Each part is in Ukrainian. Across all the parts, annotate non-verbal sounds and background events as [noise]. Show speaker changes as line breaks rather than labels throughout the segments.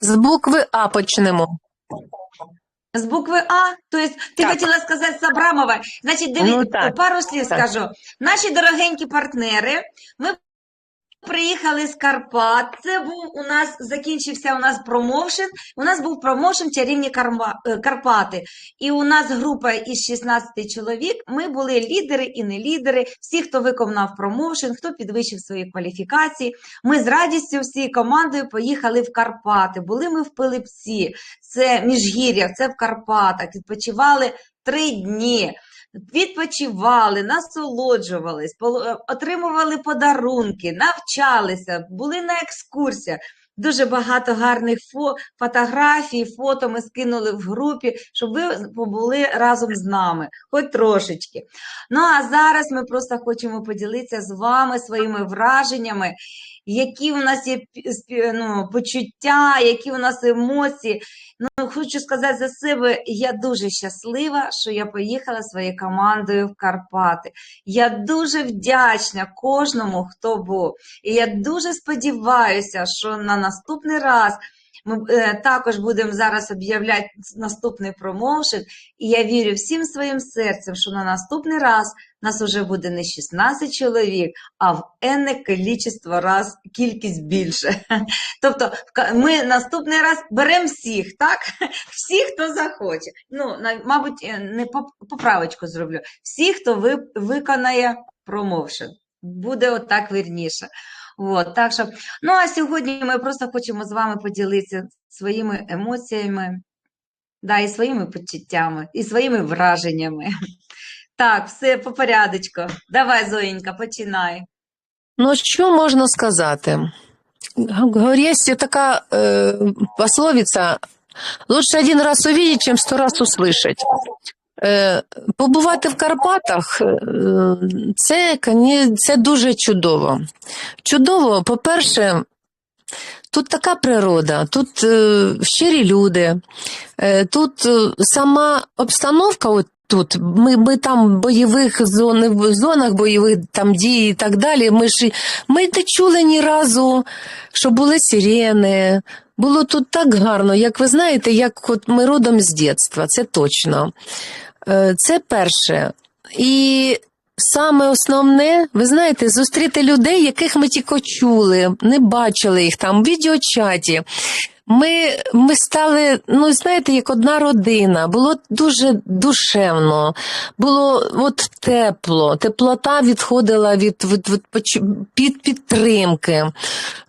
З букви А почнемо.
З букви А, то есть ти
Так.
хотіла сказати з Абрамова. Значить, диві,
Ну, так.
пару слів
Так.
скажу. Наші дорогенькі партнери, ми приїхали з Карпат. Це був у нас, закінчився у нас промоушен. У нас був промоушен чарівні е, Карпати. І у нас група із 16 чоловік. Ми були лідери і не лідери, всі, хто виконав промоушен, хто підвищив свої кваліфікації. Ми з радістю всією командою поїхали в Карпати. Були ми в Пилипці, це Міжгір'я, це в Карпатах. Відпочивали три дні. Відпочивали, насолоджувались, е, отримували подарунки, навчалися, були на екскурсіях. Дуже багато гарних фо- фотографій, фото ми скинули в групі, щоб ви побули разом з нами, хоч трошечки. Ну а зараз ми просто хочемо поділитися з вами своїми враженнями, які у нас є ну, почуття, які у нас емоції. Ну, хочу сказати за себе, я дуже щаслива, що я поїхала своєю командою в Карпати. Я дуже вдячна кожному, хто був. І я дуже сподіваюся, що на наступний раз ми е, також будемо зараз об'являти наступний промоушен. І я вірю всім своїм серцем, що на наступний раз нас уже буде не 16 чоловік, а в енне кількість раз кількість більше. [laughs] Тобто, ми наступний раз беремо всіх, так? [laughs] Всі, хто захоче. Ну, мабуть, е, не поп- поправочку зроблю. Всі, хто ви, виконає промоушен. Буде отак вірніше. От, так що, ну а сьогодні ми просто хочемо з вами поділитися своїми емоціями, да, і своїми почуттями, і своїми враженнями. Так, все по порядочку. Давай, Зоєнька, починай.
Ну, що можна сказати? Є така е, пословиця лучше один раз увидеть, чем сто раз услышать. Е, побувати в Карпатах е, це, це дуже чудово. Чудово, по-перше, тут така природа, тут е, щирі люди, тут сама обстановка. От, Тут ми, ми там бойових зон, в зонах бойових там дій і так далі. Ми ж ми не чули ні разу, що були сирени. Було тут так гарно, як ви знаєте, як от ми родом з дитинства, це точно. Е, Це перше. І саме основне, ви знаєте, зустріти людей, яких ми тільки чули, не бачили їх там в відеочаті. Ми, ми стали, ну знаєте, як одна родина. Було дуже душевно, було от тепло, теплота відходила від, від, від, під підтримки.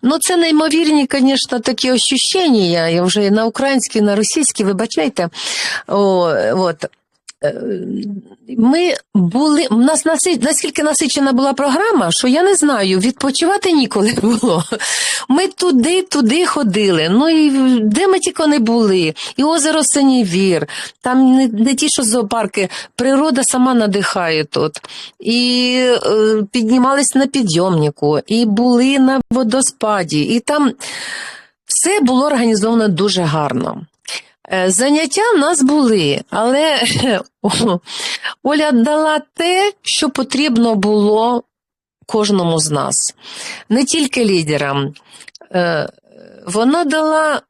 Ну, це неймовірні, звісно, такі ощущення. Я вже на українській, на російській, вибачайте. О, от. Е, Ми були, у нас наскільки насичена була програма, що я не знаю, відпочивати ніколи було. Ми туди, туди ходили. Ну і де ми тільки не були. І озеро Синівір, там не, не ті, що зоопарки, природа сама надихає тут. І е, піднімались на підйомнику, і були на водоспаді, і там все було організовано дуже гарно. Е, Заняття в нас були, але [laughs] Оля дала те, що потрібно було кожному з нас, не тільки лідерам. Е, Вона дала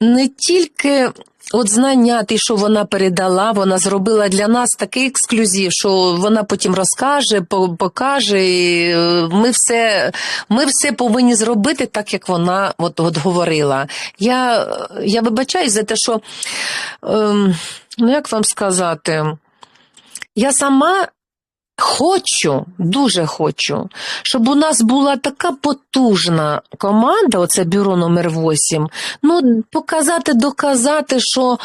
не тільки от знання, ті, що вона передала, вона зробила для нас такий ексклюзив, що вона потім розкаже, покаже. І е, ми все, ми все повинні зробити так, як вона от, от говорила. Я, я вибачаюсь за те, що ем, ну як вам сказати, я сама. Хочу, дуже хочу, щоб у нас була така потужна команда, оце бюро номер 8, ну, показати, доказати, що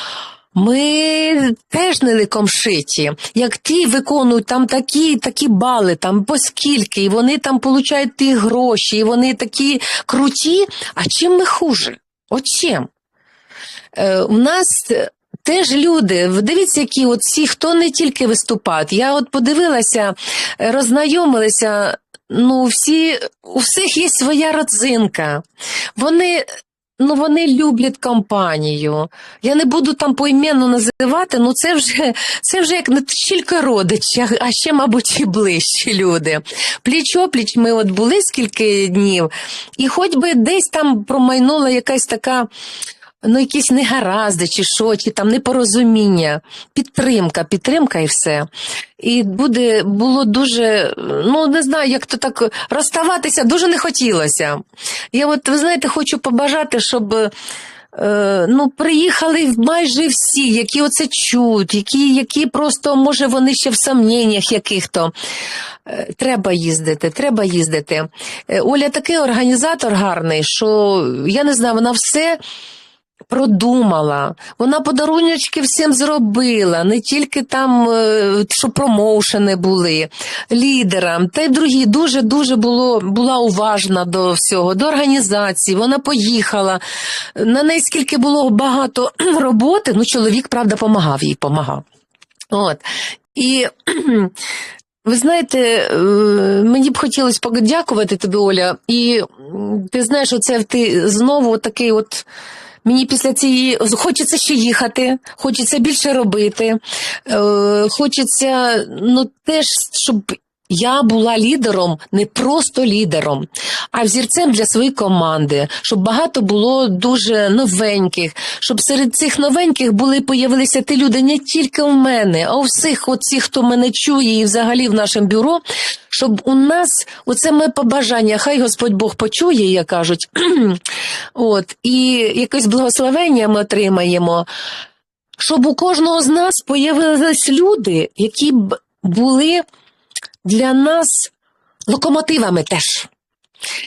ми теж не ликом шиті. Як ті виконують там такі, такі бали, там по скільки, і вони там получають ті гроші, і вони такі круті. А чим ми хуже? От чим? Е, у нас теж люди, дивіться, які от всі, хто не тільки виступають. Я от подивилася, роззнайомилися. Ну, всі, у всіх є своя родзинка. Вони ну, вони люблять компанію. Я не буду там поіменно називати, ну це вже, це вже як не тільки родичі, а- а ще, мабуть, і ближчі люди. Пліч-опліч ми от були скільки днів, і хоч би десь там промайнула якась така. Ну, якісь негаразди, чи що, чи там непорозуміння, підтримка, підтримка і все. І буде, було дуже, ну не знаю, як то так розставатися дуже не хотілося. Я от, ви знаєте, хочу побажати, щоб е, ну, приїхали майже всі, які оце чують, які, які просто, може, вони ще в сомненнях яких-то. Е, Треба їздити, треба їздити. Е, Оля такий організатор гарний, що я не знаю, вона все продумала. Вона подаруночки всім зробила, не тільки там, е, що промоушени були, лідерам, та й другі. Дуже дуже була уважна до всього, до організації. Вона поїхала. На неї скільки було багато [clears throat] роботи, ну чоловік, правда, помагав їй, помагав. От. І [clears throat] ви знаєте, е, мені б хотілося подякувати тобі, Оля. І ти знаєш, оце ти знову такий от. Мені після цієї хочеться ще їхати, хочеться більше робити. Е, хочеться, ну теж, щоб я була лідером, не просто лідером, а взірцем для своєї команди, щоб багато було дуже новеньких, щоб серед цих новеньких були появилися ті люди не тільки у мене, а у всіх, оці, хто мене чує, і взагалі в нашому бюро, щоб у нас оце моє побажання, хай Господь Бог почує, як кажуть. [clears throat] От, і якесь благословення ми отримаємо, щоб у кожного з нас появились люди, які б були для нас локомотивами теж.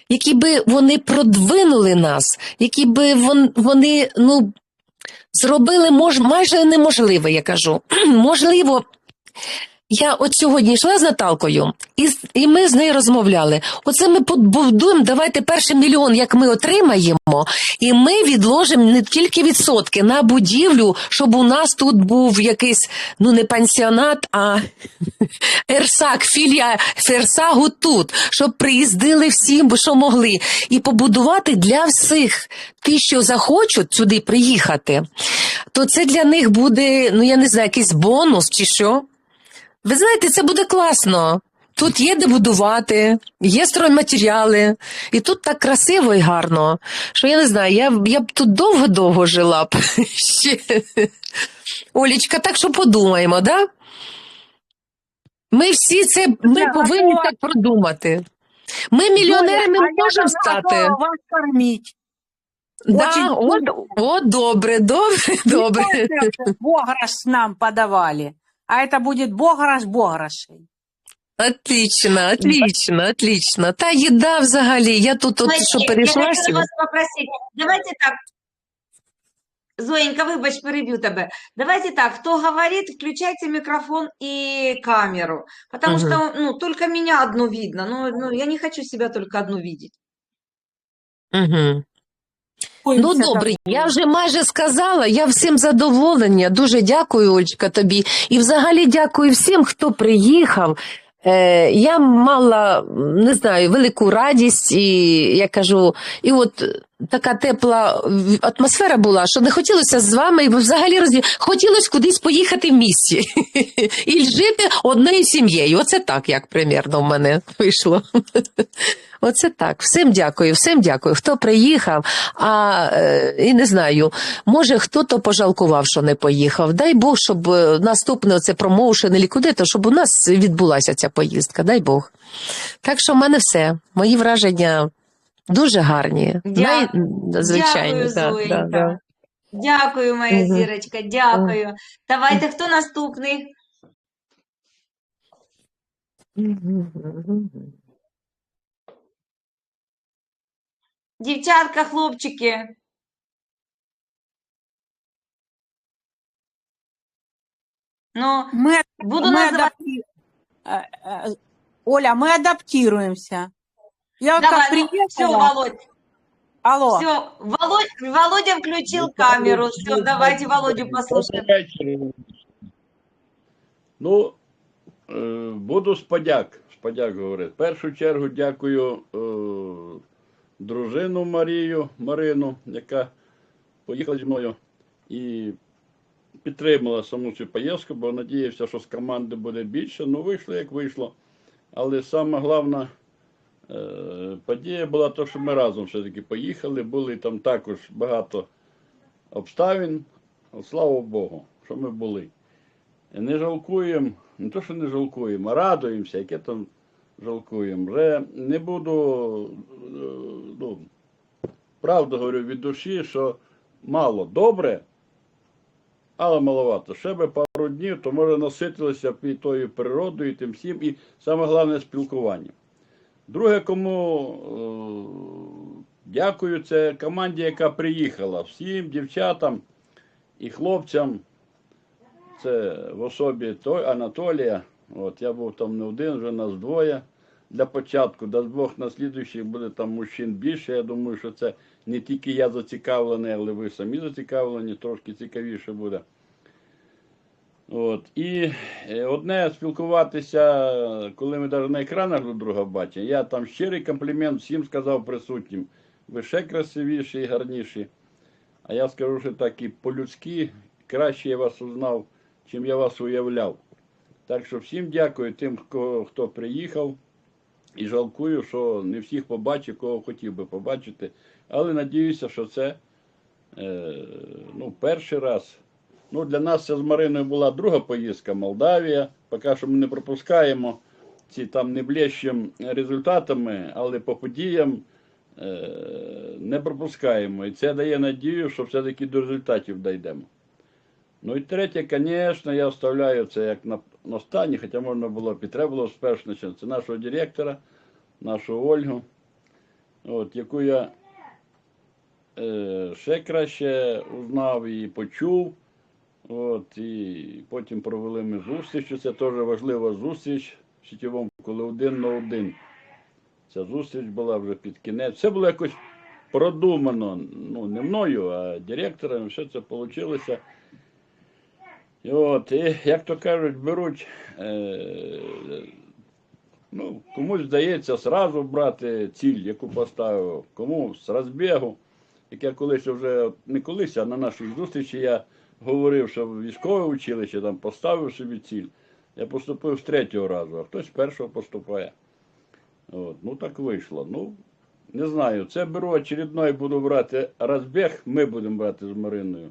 Які би вони продвинули нас, які би вони ну, зробили мож, майже неможливе, я кажу. [clears throat] Можливо, я от сьогодні йшла з Наталкою, і, і ми з нею розмовляли. Оце ми побудуємо, давайте перший мільйон, як ми отримаємо, і ми відложимо не тільки відсотки на будівлю, щоб у нас тут був якийсь, ну не пансіонат, а [laughs] Ерсак, філія Ферсагу тут, щоб приїздили всі, що могли, і побудувати для всіх ті, що захочуть сюди приїхати, то це для них буде, ну я не знаю, якийсь бонус чи що. Ви знаєте, це буде класно. Тут є де будувати, є стройматеріали, і тут так красиво і гарно, що я не знаю, я, я б тут довго-довго жила б [laughs] ще. Олічка, так що подумаємо, да? Ми всі це ми
Да,
повинні
а
так продумати. Ми мільйонерами
а
можемо стати.
вас кормить.
Да,
Очень
от, от добре, добре, добре.
Это Бограш [laughs] нам подавали. А это будет Бограш Бограшей.
Отлично, отлично, отлично. Та їда взагалі. Я тут, от,
Мальчик,
що
я
перейшла
хотіла
сьогодні.
вас попросити, давайте так. Зоенька, вибач, перебью тебе. Давайте так, кто говорит, включайте микрофон и камеру, потому
Мгм.
что, ну, только меня одну видно, ну, ну, я не хочу себя только одну видеть.
Угу. Ну, добре, я вже майже сказала. Я всім задоволення. Дуже дякую, Олечка, тобі. І взагалі дякую всім, хто приїхав. Е, я мала, не знаю, велику радість, і я кажу, і от така тепла атмосфера була, що не хотілося з вами взагалі роз... хотілося кудись поїхати в місті [laughs] і жити одною сім'єю. Оце так, як примірно в мене вийшло. [laughs] Оце так. Всім дякую, всім дякую. Хто приїхав, а е, і не знаю, може хто-то пожалкував, що не поїхав. Дай Бог, щоб е, наступне оце промоушен і куди, то щоб у нас відбулася ця поїздка. Дай Бог. Так що в мене все. Мої враження дуже гарні.
Дя-
Звичайно,
Дякую,
да,
Зоенька.
да, да.
Дякую, моя
Мгм.
зірочка, дякую. Давайте, хто наступний? Дівчатка, хлопчики. Ну,
Мы,
буду
мы
називати.
адапти- э, э, Оля, мы адаптируемся. Я вот как
Давай, ну, все. Володь,
Алло.
все, Володь, Володя включил камеру, все, давайте Володю послушаем.
Ну, е, буду з подяк, з подяк говорити. В першу чергу дякую е, дружину Марію Марину, яка поїхала зі мною і підтримала саму цю поїздку, бо надіявся, що з команди буде більше. Ну, вийшло, як вийшло. Але саме головна е, подія була те, що ми разом все-таки поїхали. Були там також багато обставин. Слава Богу, що ми були. Не жалкуємо, не то, що не жалкуємо, а радуємося, яке там жалкуємо. Вже не буду, е, ну, правду говорю від душі, що мало добре, але маловато. Ще би пару днів, то може наситилися і тою природою, і тим всім, і саме головне спілкування. Друге, кому е, дякую, це команді, яка приїхала. Всім дівчатам і хлопцям. Це в особі той Анатолія. От я був там не один, вже нас двоє. Для початку, дасть Бог на слідуючих буде там мужчин більше. Я думаю, що це не тільки я зацікавлений, але ви самі зацікавлені, трошки цікавіше буде. От. І е, одне спілкуватися, коли ми навіть на екранах друг друга бачимо. Я там щирий комплімент всім сказав присутнім. Ви ще красивіші і гарніші. А я скажу, що так і по-людськи краще я вас узнав, чим я вас уявляв. Так що всім дякую тим, хто, приїхав. І жалкую, що не всіх побачив, кого хотів би побачити. Але надіюся, що це е, ну, перший раз. Ну, для нас це з Мариною була друга поїздка Молдавія. Поки що ми не пропускаємо ці там не результатами, але по подіям е, не пропускаємо. І це дає надію, що все-таки до результатів дійдемо. Ну і третє, звісно, я вставляю це як на, на останнє, хоча можна було було спершу. Це нашого директора, нашу Ольгу, от, яку я е, ще краще узнав і почув. От, і потім провели ми зустріч. Це теж важлива зустріч в сітєвому, коли один на один. Ця зустріч була вже під кінець. Все було якось продумано, ну не мною, а директором. Все це вийшло. І от, і, як то кажуть, беруть, е, ну, комусь вдається зразу брати ціль, яку поставив, кому з розбігу. Як я колись вже, не колись, а на нашій зустрічі я говорив, що військове училище там поставив собі ціль. Я поступив з третього разу, а хтось з першого поступає. От, ну так вийшло. Ну, не знаю, це беру очередной, буду брати розбіг, ми будемо брати з Мариною.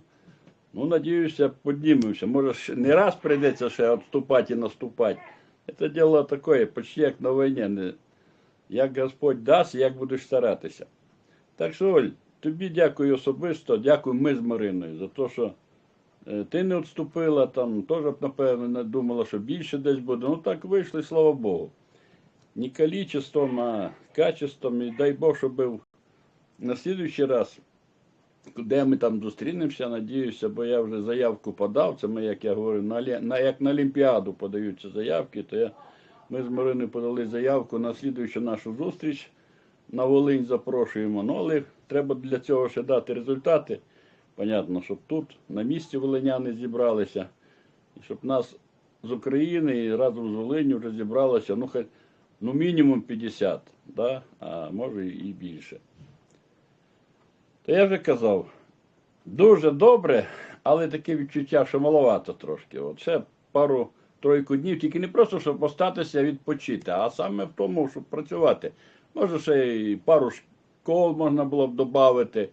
Ну, надіюся, піднімемося. Може, не раз прийдеться ще відступати і наступати. Це діло таке, почти як на війні. Як Господь дасть, як будеш старатися. Так що, Оль, тобі дякую особисто, дякую ми з Мариною за те, що ти не відступила, там теж, напевно, думала, що більше десь буде. Ну так вийшло, слава Богу. Не количеством, а качеством. І дай Бог, щоб був на слідуючий раз де ми там зустрінемося, надіюся, бо я вже заявку подав. Це ми, як я говорю, на, на, як на Олімпіаду подаються заявки, то я, ми з Мариною подали заявку на слідуючу нашу зустріч. На Волинь запрошуємо. Ну, але треба для цього ще дати результати. Понятно, щоб тут на місці волиняни зібралися, і щоб нас з України і разом з Волинню вже зібралося, ну, хай, ну мінімум 50, да? а може і більше. То я вже казав, дуже добре, але таке відчуття, що маловато трошки. От ще пару тройку днів, тільки не просто, щоб остатися відпочити, а саме в тому, щоб працювати. Може, ще і пару школ можна було б додати,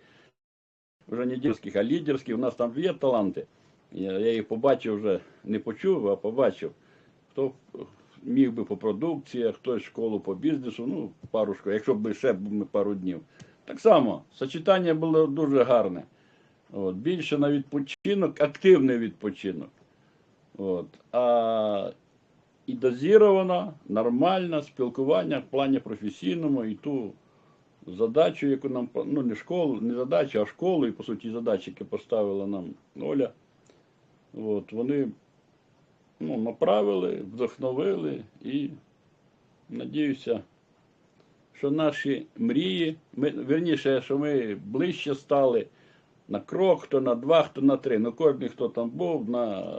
вже не дірських, а лідерських. У нас там є таланти. Я, їх побачив вже, не почув, а побачив. Хто міг би по продукції, хтось школу по бізнесу, ну, пару школ, якщо б ще ми пару днів. Так само, сочетання було дуже гарне. От, більше на відпочинок, активний відпочинок. От, а і дозіровано, нормально спілкування в плані професійному і ту задачу, яку нам ну не школу, не задачу, а школу, і по суті задачі, які поставила нам Оля. От, вони ну, направили, вдохновили і надіюся що наші мрії, ми, верніше, що ми ближче стали на крок, хто на два, хто на три. Ну, кожен, хто там був, на,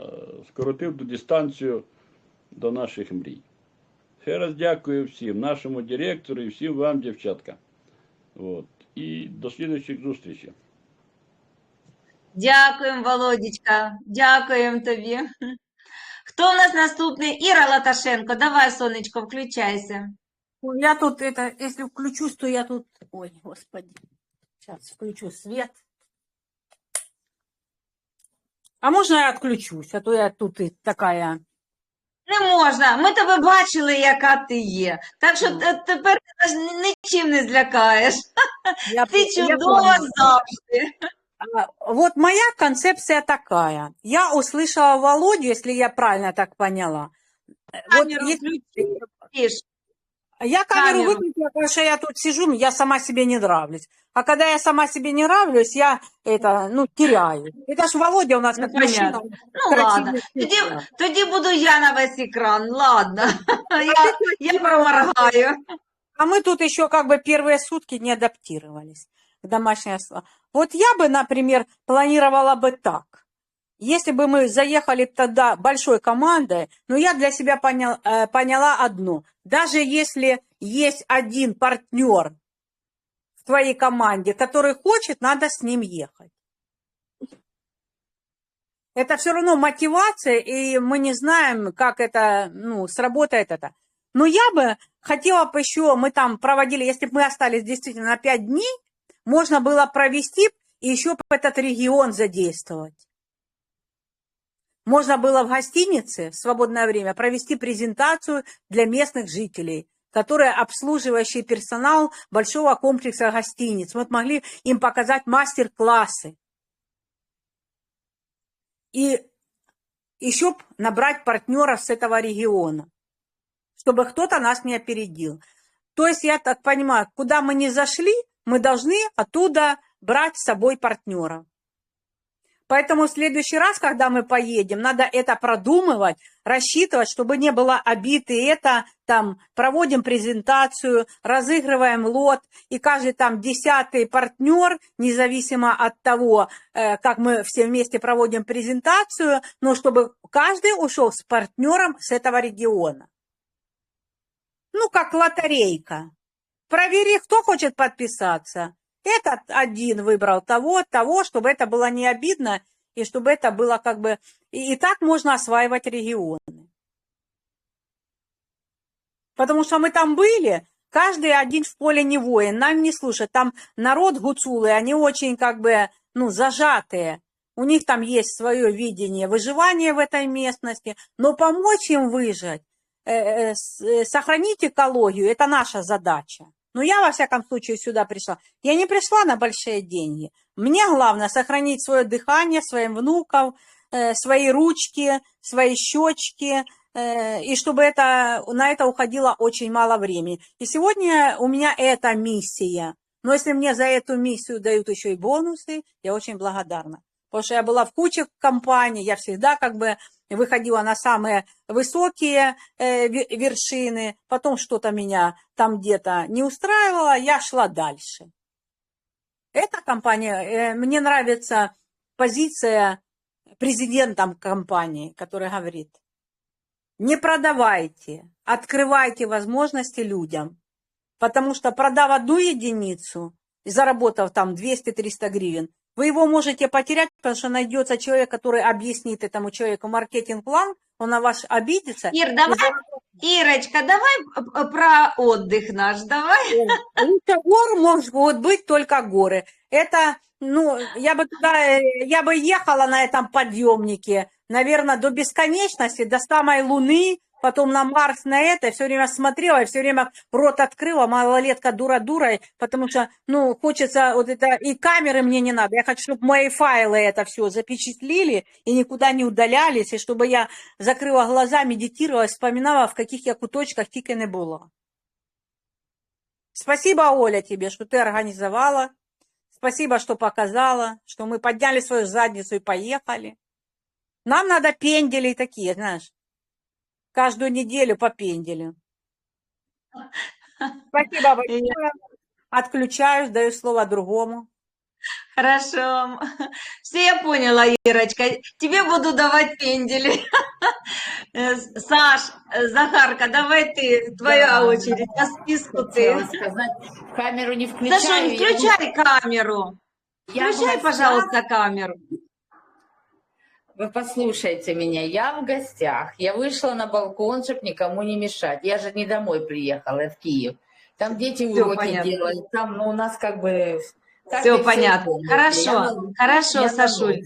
скоротив дистанцію до наших мрій. Ще раз дякую всім, нашому директору і всім вам, дівчатка. От. І до слідуючих зустрічей.
Дякуємо, Володічка. Дякуємо тобі. Хто у нас наступний? Іра Латашенко. Давай, сонечко, включайся.
Ой, Я тут это, если включусь, то я тут... Ой, господи. Сейчас включу свет. А можно я отключусь? А то я тут и такая...
Не можна. Ми тебе бачили, яка ти є. Так що те- тепер ти нас ні- нічим не злякаєш.
Я, [laughs]
Ти чудова завжди.
А, Вот моя концепция такая. Я услышала Володю, если я правильно так поняла. Э, Вот
Камеру
если-
Тиш.
Я камеру
камеру.
выключила, потому что я тут сижу, я сама себе не нравлюсь. А когда я сама себе не нравлюсь, я это, ну, теряю. Это ж Володя у нас
Ну,
как мужчина.
Ну ладно. Тоді, тоді буду я на весь екран. Ладно. Я, я проморгаю.
А мы тут еще как бы первые сутки не адаптировались к домашней основе. Вот я бы, например, планировала бы так. Если бы мы заехали тогда большой командой, но я для себя понял, э, поняла одно. Даже если есть один партнер в твоей команде, который хочет, надо с ним ехать. Это все равно мотивация, и мы не знаем, как это, ну, сработает это. Но я бы хотела бы еще, мы там проводили, если бы мы остались действительно на пять дней, можно было провести и еще этот регион задействовать. Можно было в гостинице в свободное время провести презентацию для местных жителей, которые обслуживающий персонал большого комплекса гостиниц. Вот могли им показать мастер-классы. И еще набрать партнеров с этого региона, чтобы кто-то нас не опередил. То есть, я так понимаю, куда мы не зашли, мы должны оттуда брать с собой партнеров. Поэтому в следующий раз, когда мы поедем, надо это продумывать, рассчитывать, чтобы не было обид, и это там проводим презентацию, разыгрываем лот, и каждый там десятый партнер, независимо от того, э, как мы все вместе проводим презентацию, но чтобы каждый ушел с партнером с этого региона. Ну, как лотерейка. Провери, кто хочет подписаться. Этот один выбрал того, того, чтобы это было не обидно, и чтобы это было как бы... И, и так можно осваивать регионы. Потому что мы там были, каждый один в поле не воин, нам не слушать. Там народ гуцулы, они очень как бы, ну, зажатые. У них там есть свое видение выживания в этой местности, но помочь им выжить, э, э, э, сохранить экологию, это наша задача. Но я, во всяком случае, сюда пришла. Я не пришла на большие деньги. Мне главное сохранить свое дыхание своим внукам, э, свои ручки, свои щечки, э, и чтобы это, на это уходило очень мало времени. И сегодня у меня эта миссия. Но если мне за эту миссию дают еще и бонусы, я очень благодарна. Потому что я была в куче компаний, я всегда как бы выходила на самые высокие э, ве- вершины, потом что-то меня там где-то не устраивало, я шла дальше. Эта компания, э, мне нравится позиция президентом компании, который говорит, не продавайте, открывайте возможности людям, потому что продав одну единицу заработав там 200-300 гривен, вы его можете потерять, потому что найдется человек, который объяснит этому человеку маркетинг-план, он на вас обидится.
Ір,
и
давай, Ірочка, давай е, про отдых наш, давай.
Лучше гор могут быть только горы. Это, ну, я бы туда, э, я бы ехала на этом подъемнике, наверное, до бесконечности, до самой Луны, потом на Марс, на это, все время смотрела, все время рот открыла, малолетка дура дурой, потому что, ну, хочется вот это, и камеры мне не надо, я хочу, чтобы мои файлы это все запечатлили и никуда не удалялись, и чтобы я закрыла глаза, медитировала, вспоминала, в каких я куточках тільки не была. Спасибо, Оля, тебе, что ты организовала. Спасибо, что показала, что мы подняли свою задницу и поехали. Нам надо пенделей такие, знаешь, каждую неделю по пенделю. [laughs] Спасибо большое. Отключаюсь, даю слово другому.
Хорошо. Все я поняла, Ирочка. Тебе буду давать пендели. Э, Саш, э, Захарка, давай ты, твоя
Да.
очередь. По списку ты.
Сказать, камеру не
Саша,
включаю. я
включай камеру.
Я
Включай, пожалуйста, камеру.
Вы послушайте меня, я в гостях. Я вышла на балкон, чтобы никому не мешать. Я же не домой приехала, я в Киев. Там дети
Всё
уроки
понятно.
делают. Там ну, у нас как бы...
Все понятно.
комнате.
Хорошо,
Я
хорошо,
я
Сашуль.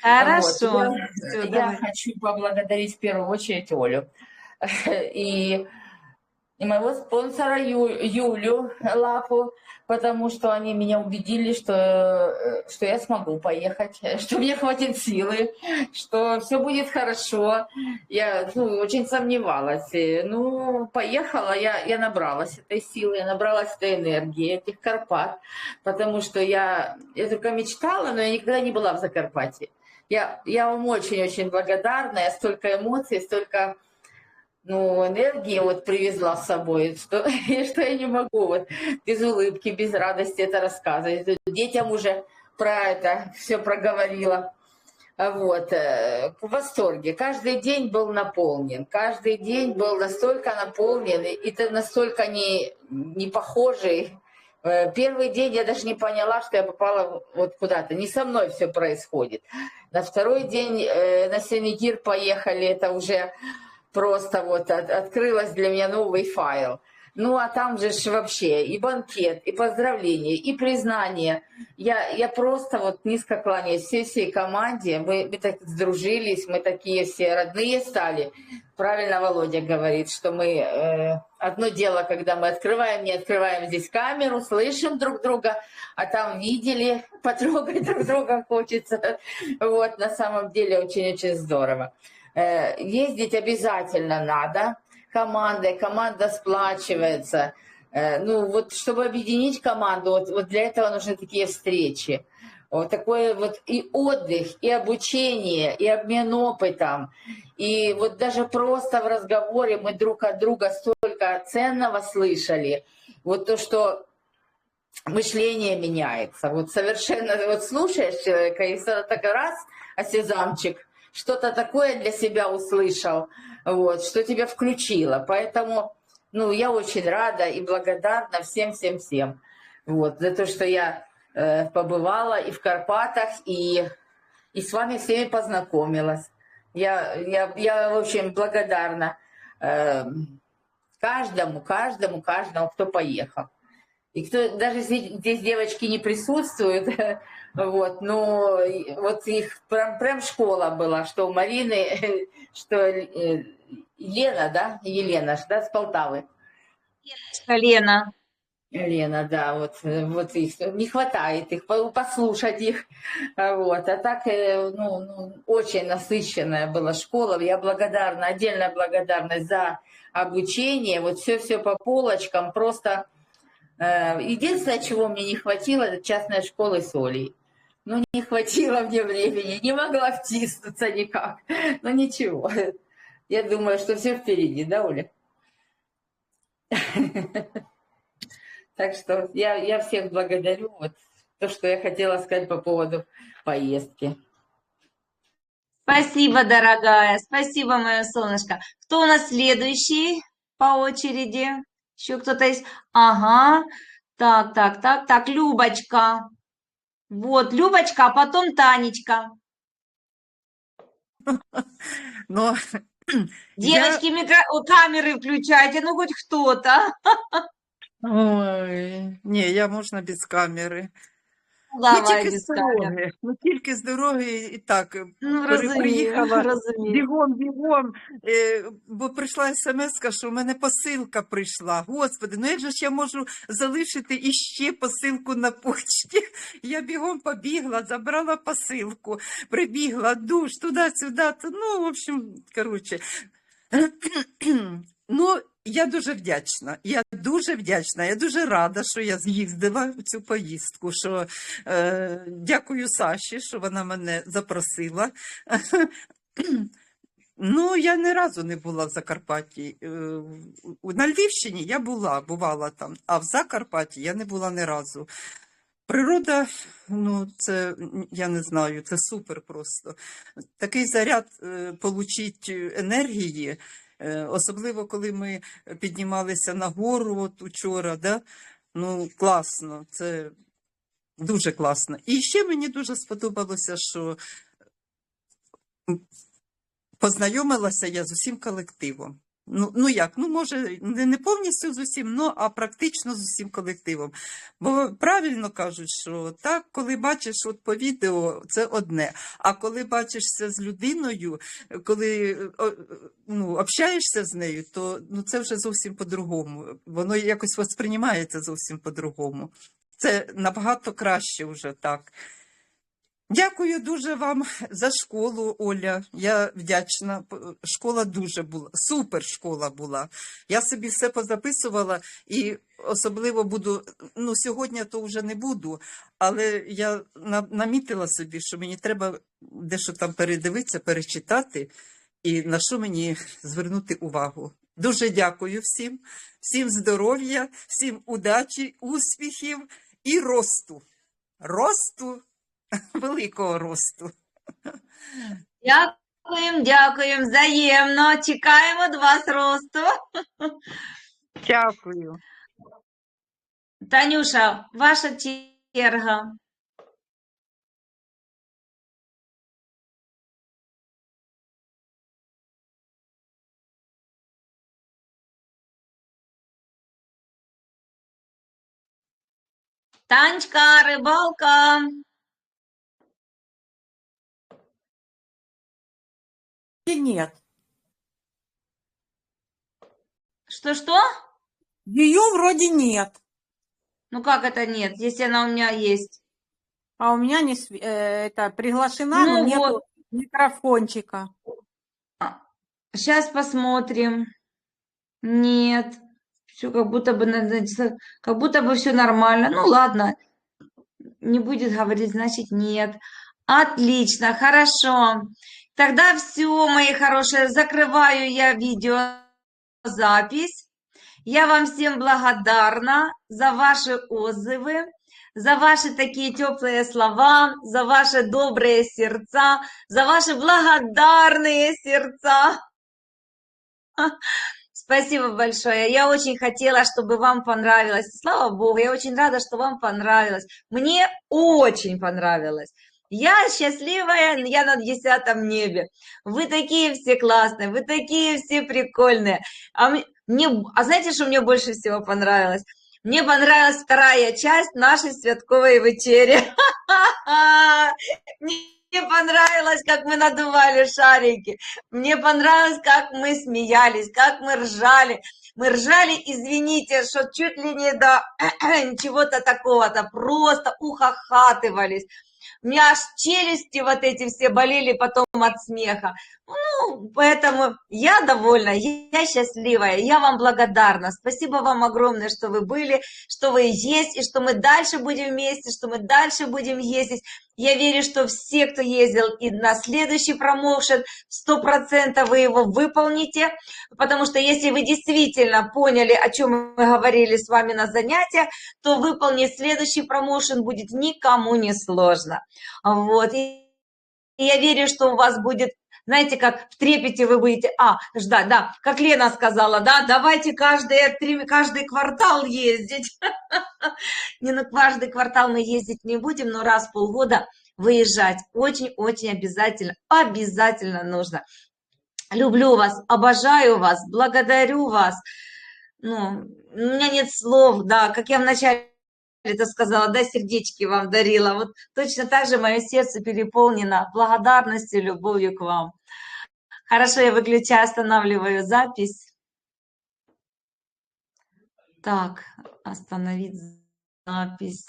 Хорошо.
Вот, я,
давай.
я хочу поблагодарить в первую очередь Олю [laughs] и, и моего спонсора Ю- Юлю Лапу, потому что они меня убедили, что, э, что я смогу поехать, [laughs] что мне хватит силы, что все будет хорошо. Я ну, очень сомневалась. Ну, поехала, я, я набралась этой силы, я набралась этой энергии, этих Карпат, потому что я, я только мечтала, но я никогда не была в Закарпатье. Я, я вам очень-очень благодарна, я столько эмоций, столько ну, энергии вот привезла с собой, что, [laughs] что я не могу вот без улыбки, без радости это рассказывать. Детям уже про это все проговорила. А Вот, э, в восторге. Каждый день был наполнен, каждый день был настолько наполнен, и ты настолько не, не похожий. Э, Первый день я даже не поняла, что я попала вот куда-то. Не со мной все происходит. На второй день э, на Сенегир поехали, это уже просто вот от- открылось для меня новый файл. Ну, а там же ж вообще и банкет, и поздравления, и признание. Я, я просто вот низко кланяюсь всей всей команде. Мы, мы так сдружились, мы такие все родные стали. Правильно Володя говорит, что мы э, одно дело, когда мы открываем, не открываем здесь камеру, слышим друг друга, а там видели, [laughs] потрогать друг друга хочется. Вот, на самом деле очень-очень здорово. Э, ездить обязательно надо командой, команда сплачивается. Э, ну, вот, чтобы объединить команду, вот, вот для этого нужны такие встречи. Вот такой вот и отдых, и обучение, и обмен опытом. И вот даже просто в разговоре мы друг от друга столько ценного слышали. Вот то, что мышление меняется. Вот совершенно, вот слушаешь человека, и так раз, а сезамчик, что-то такое для себя услышал, вот, что тебя включило. Поэтому, ну, я очень рада и благодарна всем-всем-всем. Вот, за то, что я э, побывала и в Карпатах, и, и с вами всеми познакомилась. Я, я, я общем, благодарна э, каждому, каждому, каждому, кто поехал. И кто, даже если здесь девочки не присутствуют, [laughs] вот, но вот их прям, прям школа была, что у Марины, [laughs] что э, Лена, да, Елена, да, с Полтавы.
Лена.
Лена, да, вот, э, вот их не хватает их, по- послушать их, [laughs] а вот, а так, э, ну, ну, очень насыщенная была школа, я благодарна, отдельная благодарность за обучение, вот все-все по полочкам, просто, единственное, чего мне не хватило, это частная школа с Олей. Ну, не хватило мне времени, не могла втиснуться никак, но ничего, я думаю, что все впереди, да, Оля? Так что я, я всех благодарю. Вот то, что я хотела сказать по поводу поездки.
Спасибо, дорогая. Спасибо, мое солнышко. Кто у нас следующий по очереди? Еще кто-то есть? Ага. Так, так, так, так. Любочка. Вот, Любочка, а потом Танечка. [laughs]
Но [clears throat]
Девочки, микро- о, камеры включайте, ну хоть кто-то. [laughs]
ой, ні, я можна без камери.
Ну,
тільки з дороги. Ну, тільки з дороги і так.
Ну, розумію,
приїхала
розумію.
Бігом, бігом, е, бо прийшла смс, що в мене посилка прийшла. Господи, ну як же ж я можу залишити іще посилку на почті? [laughs] Я бігом побігла, забрала посилку, прибігла, душ, туди-сюди. то, Ну, в общем, коротше. [clears throat] Ну, я дуже вдячна. Я дуже вдячна. Я дуже рада, що я з'їздила в цю поїздку. Що, е, дякую Саші, що вона мене запросила. [clears throat] Ну, я ні разу не була в Закарпатті. Е, На Львівщині я була, бувала там, а в Закарпатті я не була ні разу. Природа, ну, це я не знаю, це супер просто. Такий заряд е, получить енергії, особливо коли ми піднімалися на гору от учора, да? ну класно, це дуже класно. І ще мені дуже сподобалося, що познайомилася я з усім колективом. Ну, ну як, ну може, не, повністю з усім, ну, а практично з усім колективом. Бо правильно кажуть, що так, коли бачиш от по відео, це одне. А коли бачишся з людиною, коли ну, общаєшся з нею, то ну, це вже зовсім по-другому. Воно якось восприймається зовсім по-другому. Це набагато краще вже так. Дякую дуже вам за школу, Оля. Я вдячна. Школа дуже була, супер школа була. Я собі все позаписувала і особливо буду, ну сьогодні то вже не буду, але я намітила собі, що мені треба дещо там передивитися, перечитати і на що мені звернути увагу. Дуже дякую всім, всім здоров'я, всім удачі, успіхів і росту. Росту, [laughs] великого росту.
Дякуємо, дякуємо, взаємно. Чекаємо від вас росту. [laughs]
Дякую.
Танюша, ваша черга. Танечка, рибалка.
Нет?
Что-что?
Ее вроде нет.
Ну как это нет, если она у меня есть?
А у меня не св- э, это приглашена,
Ну
но нету
вот.
микрофончика.
Сейчас посмотрим. Нет. Все как будто бы, как будто бы все нормально. Ну ладно. Не будет говорить, значит нет. Отлично, хорошо. Тогда все, мои хорошие, закрываю я видеозапись. Я вам всем благодарна за ваши отзывы, за ваши такие теплые слова, за ваши добрые сердца, за ваши благодарные сердца. Спасибо большое. Я очень хотела, чтобы вам понравилось. Слава Богу, я очень рада, что вам понравилось. Мне очень понравилось. Я счастливая, я на десятом небе. Вы такие все классные, вы такие все прикольные. А мне, а знаете, что мне больше всего понравилось? Мне понравилась вторая часть нашей святковой вечери. [laughs] Мне понравилось, как мы надували шарики. Мне понравилось, как мы смеялись, как мы ржали. Мы ржали, извините, что чуть ли не до [clears throat] чего-то такого-то, просто ухахатывались. У меня аж челюсти вот эти все болели потом от смеха. Ну, поэтому я довольна, я счастливая, я вам благодарна. Спасибо вам огромное, что вы были, что вы есть, и что мы дальше будем вместе, что мы дальше будем ездить. Я верю, что все, кто ездил и на следующий промоушен, сто процентов вы его выполните, потому что если вы действительно поняли, о чем мы говорили с вами на занятиях, то выполнить следующий промоушен будет никому не сложно. Вот. И я верю, что у вас будет, знаете, как в трепете вы будете, а, ждать, да, как Лена сказала, да, давайте каждый, каждый квартал ездить. [laughs] Не на каждый квартал мы ездить не будем, но раз в полгода выезжать очень-очень обязательно, обязательно нужно. Люблю вас, обожаю вас, благодарю вас. Ну, у меня нет слов, да, как я вначале это сказала, да, сердечки вам дарила. Вот точно так же мое сердце переполнено благодарностью, любовью к вам. Хорошо, я выключаю, останавливаю запись. Так, остановить запись.